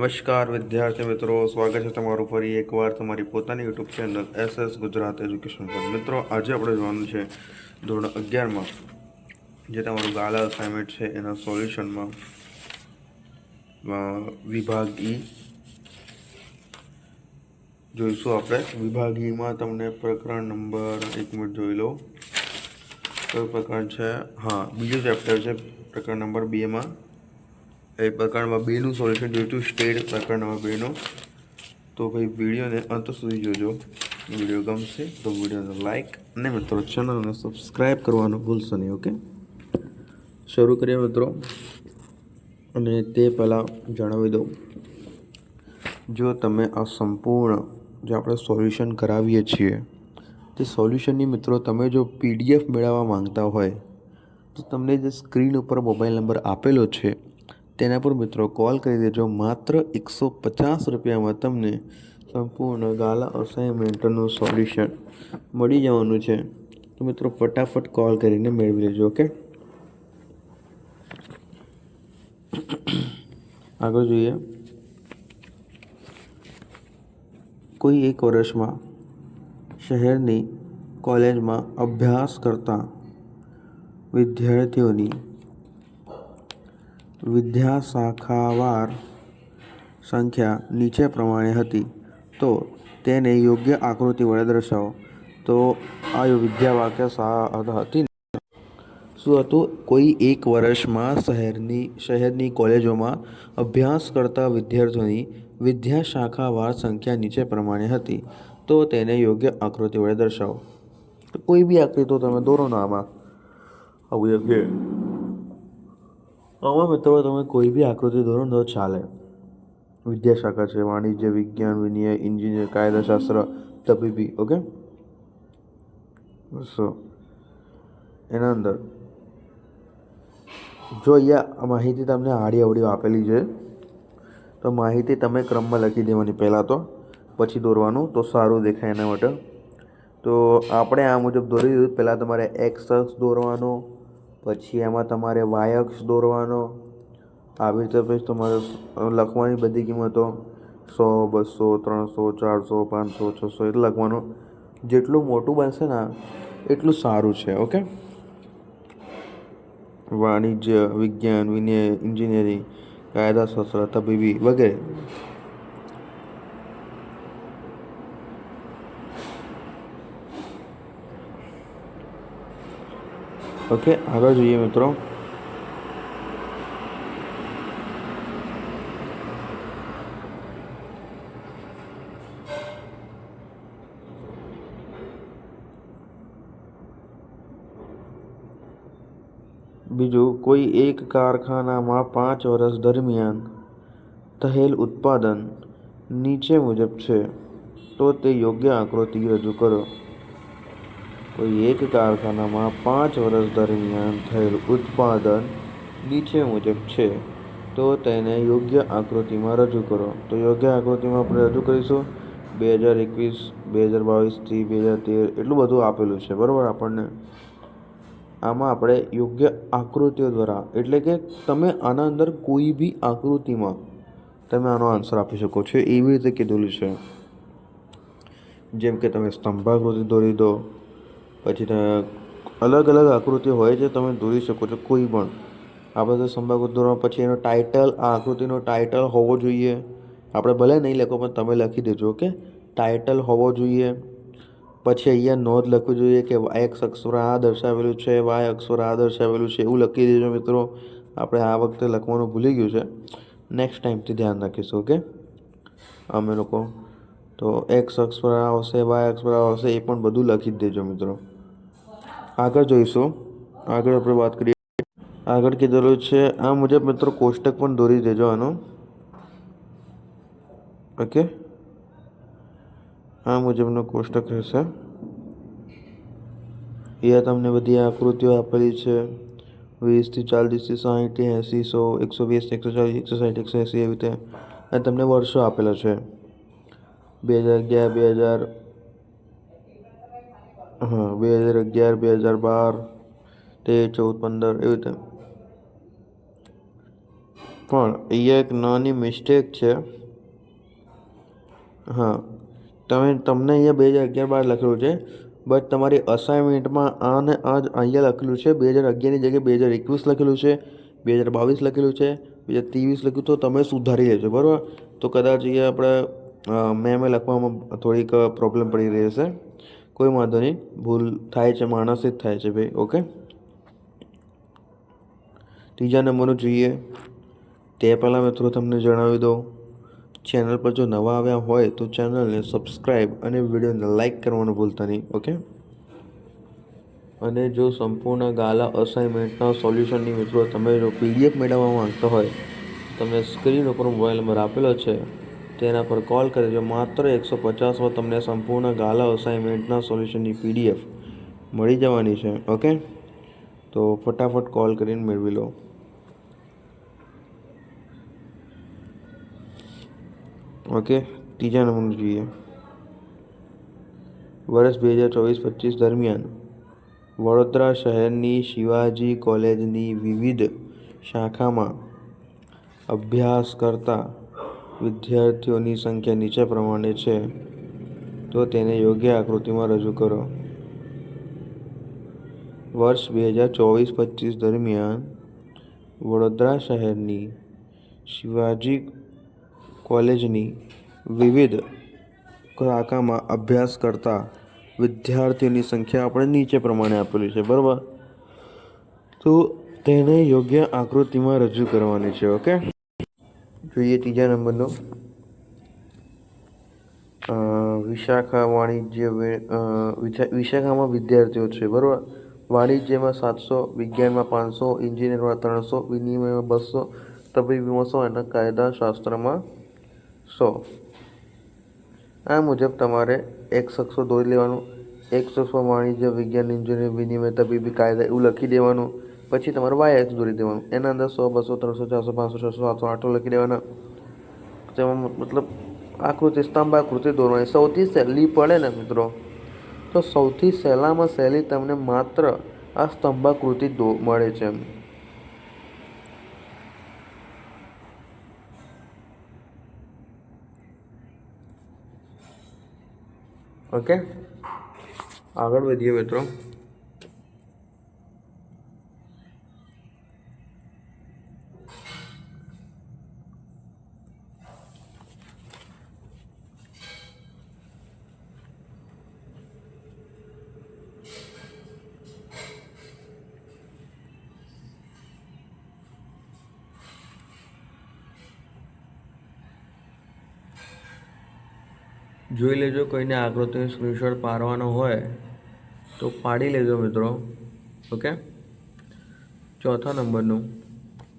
નમસ્કાર, વિદ્યાર્થી મિત્રો. સ્વાગત છે તમારું ફરી એકવાર તમારી પોતાની YouTube channel S S Gujarat education પર. મિત્રો, આજે આપણે જોવાનું છે ધોરણ અગિયારમાં, જે તમારું ગાલા અસાઇનમેન્ટ છે એના સોલ્યુશનમાં વિભાગ ઈ જોઈશું આપણે. વિભાગ ઈમાં તમને પ્રકરણ નંબર, એક મિનિટ જોઈ લો. કયો પ્રકરણ છે? હા, બીજું ચેપ્ટર છે પ્રકરણ નંબર બેમાં એ પ્રકરણમાં બેનું સોલ્યુશન જોઈતું સ્ટેટ પ્રકરણ નંબર બેનું. તો ભાઈ વિડીયોને અંત સુધી જોજો. વીડિયો ગમશે તો વિડીયોને લાઈક અને મિત્રો ચેનલને સબસ્ક્રાઈબ કરવાનું ભૂલશો નહીં ઓકે શરૂ કરીએ મિત્રો. અને તે પહેલાં જણાવી દઉં. જો તમે આ સંપૂર્ણ જે આપણે સોલ્યુશન કરાવીએ છીએ, તે સોલ્યુશનની મિત્રો તમે જો પીડીએફ મેળવવા માંગતા હોય, તો તમને જે સ્ક્રીન ઉપર મોબાઈલ નંબર આપેલો છે તેના પર મિત્રો કોલ કરી દેજો. માત્ર એકસો પચાસ રૂપિયામાં તમને સંપૂર્ણ ગાલા અસાઇનમેન્ટનું સોલ્યુશન મળી જવાનું છે. તો મિત્રો ફટાફટ કોલ કરીને મેળવી લેજો ઓકે આગળ જોઈએ. કોઈ એક વર્ષમાં શહેરની કોલેજમાં અભ્યાસ કરતા વિદ્યાર્થીઓની વિદ્યા શાખાવાર સંખ્યા નીચે પ્રમાણે હતી, તો તેને યોગ્ય આકૃતિ વડે દર્શાવો. તો આ વિદ્યા વાક્ય સા, હતી શું હતું? કોઈ એક વર્ષમાં શહેરની શહેરની કોલેજોમાં અભ્યાસ કરતા વિદ્યાર્થીઓની વિદ્યાશાખાવાર સંખ્યા નીચે પ્રમાણે હતી, તો તેને યોગ્ય આકૃતિ વડે દર્શાવો. કોઈ બી આકૃતિ તમે દોરો ને આમાં. આવું છે. આમાં મિત્રો તમે કોઈ બી આકૃતિ દોરો તો ચાલે. વિદ્યાશાખા છે, વાણિજ્ય, વિજ્ઞાન, વિનય, એન્જિનિયર, કાયદાશાસ્ત્ર, તબીબી, ઓકે? સો એના અંદર જો અહીંયા માહિતી તમને આડી અવડી આપેલી છે, તો માહિતી તમે ક્રમમાં લખી દેવાની પહેલાં તો, પછી દોરવાનું, તો સારું દેખાય એના માટે. તો આપણે આ મુજબ દોરી દીધું. પહેલાં તમારે એક્સ અક્ષ દોરવાનો પછી એમાં તમારે વાયક્સ દોરવાનો, આવી રીતે પછી તમારે લખવાની બધી કિંમતો, સો, બસો, ત્રણસો, ચારસો, પાંચસો, છસો એટલે લખવાનું. જેટલું મોટું બનશે ને, એટલું સારું છે, ઓકે? વાણિજ્ય, વિજ્ઞાન, વિનય ઇન્જિનિયરિંગ કાયદાશાસ્ત્ર, તબીબી વગેરે. ઓકે આગળ જોઈએ મિત્રો બીજું કોઈ એક કારખાનામાં પાંચ વર્ષ દરમિયાન થયેલ ઉત્પાદન નીચે મુજબ છે તો તે યોગ્ય આકૃતિ રજૂ કરો કોઈ એક કારખાનામાં પાંચ વર્ષ દરમિયાન થયેલ ઉત્પાદન નીચે મુજબ છે, તો તેને યોગ્ય આકૃતિમાં રજૂ કરો. તો યોગ્ય આકૃતિમાં આપણે રજૂ કરીશું. બે હજાર એકવીસ, બે હજાર બાવીસથી બે હજાર તેર એટલું બધું આપેલું છે, બરાબર? આપણને આમાં આપણે યોગ્ય આકૃતિઓ દ્વારા, એટલે કે તમે આના અંદર કોઈ બી આકૃતિમાં તમે આનો આન્સર આપી શકો છો. એવી રીતે કીધેલું છે. જેમ કે તમે સ્તંભાકૃતિ દોરી દો પછી અલગ અલગ આકૃતિ હોય છે, તમે દોરી શકો છો, કોઈ પણ. આપણે તો સંભાગો દોરવા પછી એનો ટાઇટલ આ આકૃતિનો ટાઇટલ હોવો જોઈએ. આપણે ભલે નહીં લખો, પણ તમે લખી દેજો, ઓકે? ટાઇટલ હોવો જોઈએ. પછી અહીંયા નોંધ લખવી જોઈએ કે એક્સ અક્ષર આ દર્શાવેલું છે વાય અક્ષર આ દર્શાવેલું છે, એવું લખી દેજો મિત્રો. આપણે આ વખતે લખવાનું ભૂલી ગયું છે. નેક્સ્ટ ટાઈમથી ધ્યાન રાખીશું, ઓકે? અમે લોકો. તો એક્સ અક્ષર આવશે વાય અક્ષર આવશે, એ પણ બધું લખી દેજો મિત્રો. આગળ જોઈશું. આગળ આપણે વાત કરીએ. આગળ કીધેલું છે, આ મુજબ મિત્રો કોષ્ટક પણ દોરી દેજો આનો. ઓકે આ મુજબનો કોષ્ટક રહેશે. અહીંયા તમને બધી આકૃતિઓ આપેલી છે. વીસથી ચાલીસથી સાહીઠથી એંસી, સો, એકસો વીસ, એકસો ચાલીસ, એકસો સાઠ એકસો એંસી એવી રીતે. અને તમને વર્ષો આપેલા છે. બે હજાર અગિયાર, બે હજાર હા, બે હજાર અગિયાર, બે હજાર બાર તેર ચૌદ, પંદર, એવી રીતે. પણ અહીંયા એક નાની મિસ્ટેક છે. હા, તમે, તમને અહીંયા બે હજાર અગિયાર, બાર લખેલું છે બટ તમારી અસાઇનમેન્ટમાં આ ને આ જ અહીંયા લખેલું છે. બે હજાર અગિયારની જગ્યાએ બે હજાર એકવીસ લખેલું છે, બે હજાર બાવીસ લખેલું છે, બે હજાર ત્રેવીસ લખ્યું તો તમે સુધારી લેજો, બરાબર? તો કદાચ અહીંયા આપણે મેમે લખવામાં થોડીક પ્રોબ્લેમ પડી રહી હશે. કોઈ વાંધો નહીં. ભૂલ થાય છે, માણસ જ થાય છે ભાઈ ઓકે ત્રીજા નંબરનું જોઈએ. તે પહેલાં મિત્રો તમને જણાવી દઉં. ચેનલ પર જો નવા આવ્યા હોય તો ચેનલને સબસ્ક્રાઈબ અને વિડીયોને લાઈક કરવાનું ભૂલતા નહીં ઓકે અને જો સંપૂર્ણ ગાલા અસાઇનમેન્ટના સોલ્યુશનની મિત્રો તમે જો પીડીએફ મેળવવા માંગતા હોય, તમને સ્ક્રીન ઉપર મોબાઈલ નંબર આપેલો છે તેના પર કોલ કરજો માત્ર એકસો પચાસમાં તમને સંપૂર્ણ ગાલા અસાઇનમેન્ટના સોલ્યુશનની પીડીએફ મળી જવાની છે. ઓકે? તો ફટાફટ કોલ કરીને મેળવી લો. ઓકે? ત્રીજા નંબરનું જોઈએ. વર્ષ બે હજાર ચોવીસ પચીસ દરમિયાન વડોદરા શહેરની શિવાજી કોલેજની વિવિધ શાખામાં અભ્યાસ કરતા વિદ્યાર્થીઓની સંખ્યા નીચે પ્રમાણે છે, તો તેને યોગ્ય આકૃતિમાં રજૂ કરો. વર્ષ બે હજાર ચોવીસ પચીસ દરમિયાન વડોદરા શહેરની શિવાજી કોલેજની વિવિધ શાખામાં અભ્યાસ કરતા વિદ્યાર્થીઓની સંખ્યા આપણે નીચે પ્રમાણે આપેલી છે, બરાબર? તો તેને યોગ્ય આકૃતિમાં રજૂ કરવાની છે, ઓકે? જોઈએ ત્રીજા નંબરનો. વિશાખા વાણિજ્ય વિશાખામાં વિદ્યાર્થીઓ છે, બરાબર? વાણિજ્યમાં સાતસો, વિજ્ઞાનમાં પાંચસો, ઇન્જિનિયરમાં ત્રણસો, વિનિમયમાં બસો તબીબીમાં સો અને કાયદા શાસ્ત્રમાં સો. આ મુજબ તમારે એક શખ્સો દોરી લેવાનું, એક શખ્સમાં વાણિજ્ય, વિજ્ઞાન એન્જિનિયર વિનિમય, તબીબી કાયદા એવું લખી દેવાનું પછી તમારે વાય દોરી દેવાનું. એના અંદર સો, બસો, ત્રણસો, ચારસો, પાંચસો, છસો, સાતસો, આઠસો લખી દેવાના. તેમાં મતલબ આકૃતિ, સ્તંભ આકૃતિ દોરવાની. સૌથી સહેલી પડે ને મિત્રો, તો સૌથી સહેલામાં સહેલી તમને માત્ર આ સ્તંભાકૃતિ દો, મળે છે ઓકે? આગળ વધીએ મિત્રો. જોઈ લેજો કોઈને આકૃતિનો સ્ક્રીનશોટ પાડવાનો હોય તો પાડી લેજો મિત્રો. ઓકે ચોથા નંબરનું.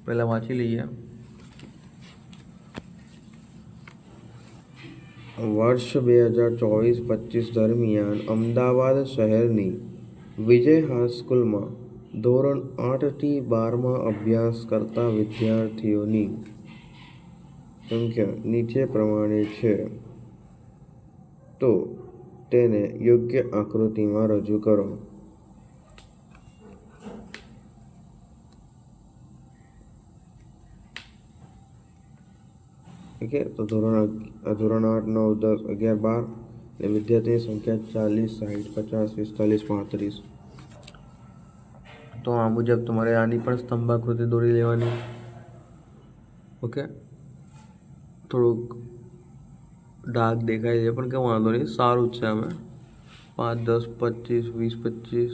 પહેલાં વાંચી લઈએ. વર્ષ બે હજાર ચોવીસ પચીસ દરમિયાન અમદાવાદ શહેરની વિજય હાઈસ્કૂલમાં ધોરણ આઠથી બારમાં અભ્યાસ કરતા વિદ્યાર્થીઓની સંખ્યા નીચે પ્રમાણે છે. તો તેને યોગ્ય આકૃતિમાં રજૂ કરો. ઓકે, તો ધોરણ ધોરણ આઠ, નવ, દસ, અગિયાર, બાર એ વિદ્યાર્થીની સંખ્યા ચાલીસ સાઠ પચાસ, પિસ્તાલીસ, પાંત્રીસ. તો આ મુજબ તમારે આની પણ સ્તંભાકૃતિ દોરી લેવાની. ઓકે? થોડુંક ડાર્ક દેખાય છે, પણ કંઈ વાંધો નહીં. સારું જ છે અમે પાંચ, દસ, પચીસ, વીસ, પચીસ.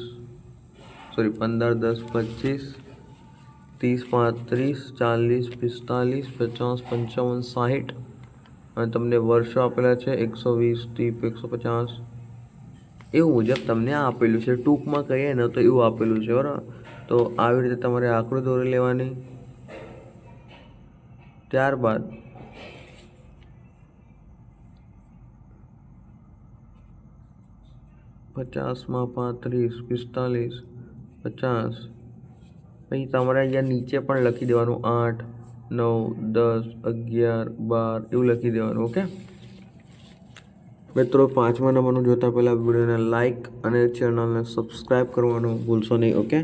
સોરી પંદર, દસ, પચીસ. ત્રીસ, પાંત્રીસ, ચાલીસ, પિસ્તાલીસ, પચાસ, પંચાવન, સાહીઠ. અને તમને વર્ષો આપેલા છે, એકસો વીસ ટીપ એકસો પચાસ. એવું મુજબ તમને આ આપેલું છે. ટૂંકમાં કહીએ ને તો એવું આપેલું છે, બરાબર? તો આવી રીતે તમારે આકૃતિ દોરી લેવાની. ત્યારબાદ પચાસમાં પાંત્રીસ, પિસ્તાલીસ, પચાસ. પછી તમારે અહીંયા નીચે પણ લખી દેવાનું. આઠ, નવ, દસ, અગિયાર, બાર, એવું લખી દેવાનું, ઓકે? મિત્રો, પાંચમા નંબરનું જોતા પહેલાં વિડીયોને લાઇક અને ચેનલને સબસ્ક્રાઈબ કરવાનું ભૂલશો નહીં, ઓકે?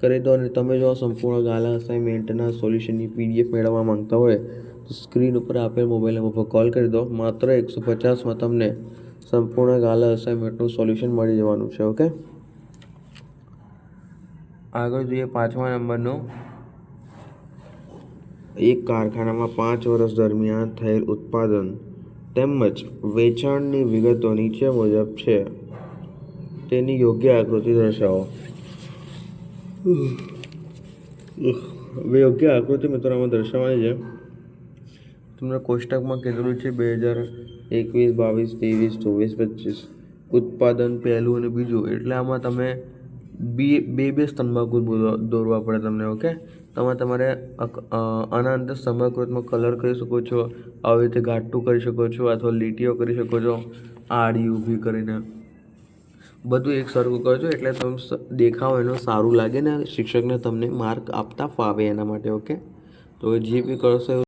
કરી દો અને તમે જો સંપૂર્ણ ગાલા અસાઇનમેન્ટના સોલ્યુશનની પીડીએફ મેળવવા માંગતા હોય, તો સ્ક્રીન ઉપર આપેલ મોબાઈલ નંબર પર કોલ કરી દો. માત્ર એકસો પચાસમાં તમને સંપૂર્ણ ગાલા અસાઇનમેન્ટનું સોલ્યુશન મળી જવાનું છે ઓકે આગળ જોઈએ પાંચમા નંબરનો. એક કારખાનામાં પાંચ વર્ષ દરમિયાન થયેલ ઉત્પાદન તેમજ વેચાણની વિગતો નીચે મુજબ છે. તેની યોગ્ય આકૃતિ દર્શાવો. યોગ્ય આકૃતિ મિત્રો આમાં દર્શાવવાની છે. તમને કોષ્ટકમાં કીધેલું છે બે હજાર એકવીસ, બાવીસ, ત્રેવીસ, ચોવીસ, પચીસ ઉત્પાદન પહેલું અને બીજું. એટલે આમાં તમે બે બે બે સ્તંભાકૃત દોરવા પડે તમને, ઓકે? તમે તમારે આના અંદર સ્તંભાકૃતમાં કલર કરી શકો છો, આવી રીતે ઘાટું કરી શકો છો, અથવા લીટીઓ કરી શકો છો, આડી ઊભી કરીને. બધું એક સરખું કરજો એટલે તમે દેખાવ એનો સારું લાગે ને શિક્ષકને તમને માર્ક આપતા ફાવે એના માટે, ઓકે? તો જે બી કરશો